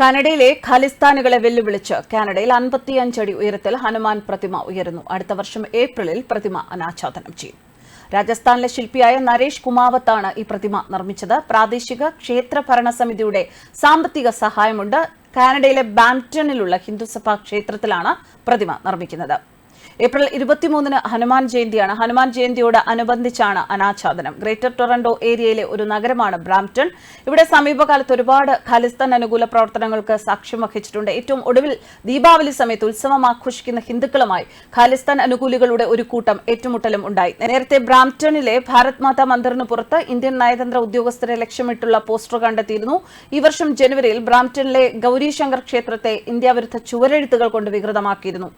കാനഡയിലെ ഖാലിസ്ഥാനുകളെ വെല്ലുവിളിച്ച് കാനഡയിൽ അൻപത്തിയഞ്ചടി ഉയരത്തിൽ ഹനുമാൻ പ്രതിമ ഉയരുന്നു. അടുത്ത വർഷം ഏപ്രിലിൽ പ്രതിമ അനാച്ഛാദനം ചെയ്യും. രാജസ്ഥാനിലെ ശില്പിയായ നരേഷ് കുമാവത്താണ് ഈ പ്രതിമ നിർമ്മിച്ചത്. പ്രാദേശിക ക്ഷേത്ര ഭരണസമിതിയുടെ സാമ്പത്തിക സഹായമുണ്ട്. കാനഡയിലെ ബാംപ്റ്റണിലുള്ള ഹിന്ദുസഭാ ക്ഷേത്രത്തിലാണ് പ്രതിമ നിർമ്മിക്കുന്നത്. ഏപ്രിൽ ഇരുപത്തിമൂന്നിന് ഹനുമാൻ ജയന്തിയാണ്. ഹനുമാൻ ജയന്തിയോട് അനുബന്ധിച്ചാണ് അനാച്ഛാദനം. ഗ്രേറ്റർ ടൊറന്റോ ഏരിയയിലെ ഒരു നഗരമാണ് ബ്രാംപ്ടൺ. ഇവിടെ സമീപകാലത്ത് ഒരുപാട് ഖാലിസ്ഥാൻ അനുകൂല പ്രവർത്തനങ്ങൾക്ക് സാക്ഷ്യം വഹിച്ചിട്ടുണ്ട്. ഏറ്റവും ഒടുവിൽ ദീപാവലി സമയത്ത് ഉത്സവം ആഘോഷിക്കുന്ന ഹിന്ദുക്കളുമായി ഖാലിസ്ഥാൻ അനുകൂലികളുടെ ഒരു കൂട്ടം ഏറ്റുമുട്ടലും ഉണ്ടായി. നേരത്തെ ബ്രാംപ്ടണിലെ ഭാരത് മാതാ മന്ദിറിന് പുറത്ത് ഇന്ത്യൻ നയതന്ത്ര ഉദ്യോഗസ്ഥരെ ലക്ഷ്യമിട്ടുള്ള പോസ്റ്റർ കണ്ടെത്തിയിരുന്നു. ഈ വർഷം ജനുവരിയിൽ ബ്രാംപ്ടണിലെ ഗൌരീശങ്കർ ക്ഷേത്രത്തെ ഇന്ത്യാവിരുദ്ധ ചുവരെഴുത്തുകൾ കൊണ്ട് വികൃതമാക്കിയിരുന്നു.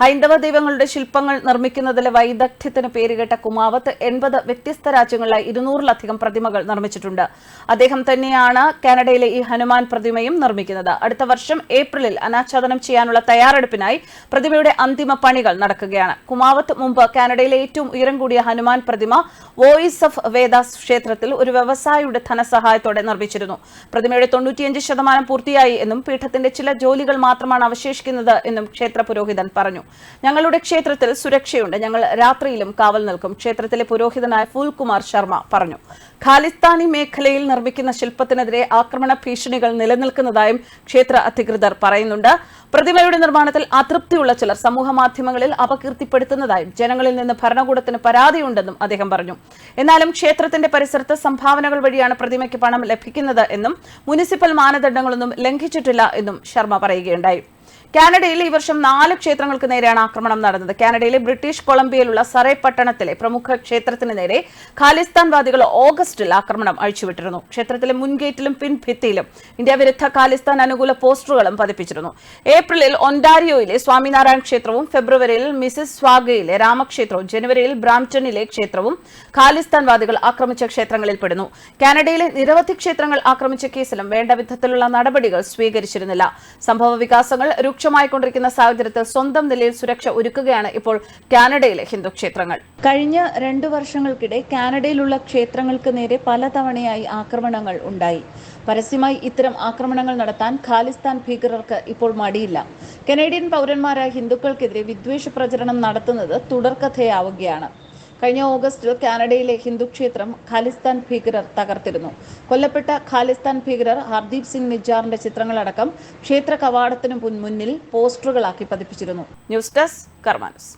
ഹൈന്ദവ ദൈവങ്ങളുടെ ശില്പങ്ങൾ നിർമ്മിക്കുന്നതിലെ വൈദഗ്ധ്യത്തിന് പേരുകേട്ട കുമാവത്ത് എൺപത് വ്യത്യസ്ത രാജ്യങ്ങളിലായി ഇരുന്നൂറിലധികം പ്രതിമകൾ നിർമ്മിച്ചിട്ടുണ്ട്. അദ്ദേഹം തന്നെയാണ് കാനഡയിലെ ഈ ഹനുമാൻ പ്രതിമയും നിർമ്മിക്കുന്നത്. അടുത്ത വർഷം ഏപ്രിലിൽ അനാച്ഛാദനം ചെയ്യാനുള്ള തയ്യാറെടുപ്പിനായി പ്രതിമയുടെ അന്തിമ പണികൾ നടക്കുകയാണ്. കുമാവത്ത് മുമ്പ് കാനഡയിലെ ഏറ്റവും ഉയരം കൂടിയ ഹനുമാൻ പ്രതിമ വോയിസ് ഓഫ് വേദാസ് ക്ഷേത്രത്തിൽ ഒരു വ്യവസായിയുടെ ധനസഹായത്തോടെ നിർമ്മിച്ചിരുന്നു. പ്രതിമയുടെ തൊണ്ണൂറ്റിയഞ്ച് ശതമാനം പൂർത്തിയായി എന്നും പീഠത്തിന്റെ ചില ജോലികൾ മാത്രമാണ് അവശേഷിക്കുന്നത് എന്നും ക്ഷേത്ര പുരോഹിതൻ പറഞ്ഞു. ഞങ്ങളുടെ ക്ഷേത്രത്തിൽ സുരക്ഷയുണ്ട്. ഞങ്ങൾ രാത്രിയിലും കാവൽ നിൽക്കും. ക്ഷേത്രത്തിലെ പുരോഹിതനായ ഫുൽകുമാർ ശർമ്മ പറഞ്ഞു ഖാലിസ്ഥാനി മേഖലയിൽ നിർമ്മിക്കുന്ന ശില്പത്തിനെതിരെ ആക്രമണ ഭീഷണികൾ നിലനിൽക്കുന്നതായും ക്ഷേത്ര അധികൃതർ പറയുന്നുണ്ട്. പ്രതിമയുടെ നിർമ്മാണത്തിൽ അതൃപ്തിയുള്ള ചിലർ സമൂഹ മാധ്യമങ്ങളിൽ അപകീർത്തിപ്പെടുത്തുന്നതായും ജനങ്ങളിൽ നിന്ന് ഭരണകൂടത്തിന് പരാതിയുണ്ടെന്നും അദ്ദേഹം പറഞ്ഞു. എന്നാലും ക്ഷേത്രത്തിന്റെ പരിസരത്ത് സംഭാവനകൾ വഴിയാണ് പ്രതിമയ്ക്ക് പണം ലഭിക്കുന്നത് എന്നും മുനിസിപ്പൽ മാനദണ്ഡങ്ങളൊന്നും ലംഘിച്ചിട്ടില്ല എന്നും ശർമ്മ പറയുകയുണ്ടായി. കാനഡയിൽ ഈ വർഷം നാല് ക്ഷേത്രങ്ങൾക്ക് നേരെയാണ് ആക്രമണം നടന്നത്. കാനഡയിലെ ബ്രിട്ടീഷ് കൊളംബിയയിലുള്ള സറേ പട്ടണത്തിലെ പ്രമുഖ ക്ഷേത്രത്തിന് നേരെ ഖാലിസ്ഥാൻവാദികൾ ഓഗസ്റ്റിൽ ആക്രമണം അഴിച്ചുവിട്ടിരുന്നു. ക്ഷേത്രത്തിലെ മുൻഗേറ്റിലും പിൻഭിത്തിയിലും ഇന്ത്യ വിരുദ്ധ ഖാലിസ്ഥാൻ അനുകൂല പോസ്റ്ററുകളും പതിപ്പിച്ചിരുന്നു. ഏപ്രിലിൽ ഒൻഡാരിയോയിലെ സ്വാമിനാരായൺ ക്ഷേത്രവും ഫെബ്രുവരിയിൽ മിസിസ് സ്വാഗയിലെ രാമക്ഷേത്രവും ജനുവരിയിൽ ബ്രാംപ്ടണിലെ ക്ഷേത്രവും ഖാലിസ്ഥാൻവാദികൾ ആക്രമിച്ച ക്ഷേത്രങ്ങളിൽ പെടുന്നു. കാനഡയിലെ നിരവധി ക്ഷേത്രങ്ങൾ ആക്രമിച്ച കേസിലും വേണ്ട വിധത്തിലുള്ള നടപടികൾ സ്വീകരിച്ചിരുന്നില്ല. സംഭവ വികാസങ്ങൾ രൂക്ഷമായിക്കൊണ്ടിരിക്കുന്ന സാഹചര്യത്തിൽ സ്വന്തം നിലയിൽ സുരക്ഷ ഒരുക്കുകയാണ് ഇപ്പോൾ കാനഡയിലെ ഹിന്ദു ക്ഷേത്രങ്ങൾ. കഴിഞ്ഞ രണ്ടു വർഷങ്ങൾക്കിടെ കാനഡയിലുള്ള ക്ഷേത്രങ്ങൾക്ക് നേരെ പലതവണയായി ആക്രമണങ്ങൾ ഉണ്ടായി. പരസ്യമായി ഇത്തരം ആക്രമണങ്ങൾ നടത്താൻ ഖാലിസ്ഥാൻ ഭീകരർക്ക് ഇപ്പോൾ മടിയില്ല. കനേഡിയൻ പൗരന്മാരായ ഹിന്ദുക്കൾക്കെതിരെ വിദ്വേഷ പ്രചരണം നടത്തുന്നത് തുടർക്കഥയാവുകയാണ്. കഴിഞ്ഞ ഓഗസ്റ്റിൽ കാനഡയിലെ ഹിന്ദു ക്ഷേത്രം ഖാലിസ്ഥാൻ ഭീകരർ തകർത്തിരുന്നു. കൊല്ലപ്പെട്ട ഖാലിസ്ഥാൻ ഭീകരർ ഹർദീപ് സിംഗ് നിജാറിന്റെ ചിത്രങ്ങളടക്കം ക്ഷേത്ര കവാടത്തിനു മുന്നിൽ പോസ്റ്ററുകളാക്കി പതിപ്പിച്ചിരുന്നു. News desk കർമാനസ്.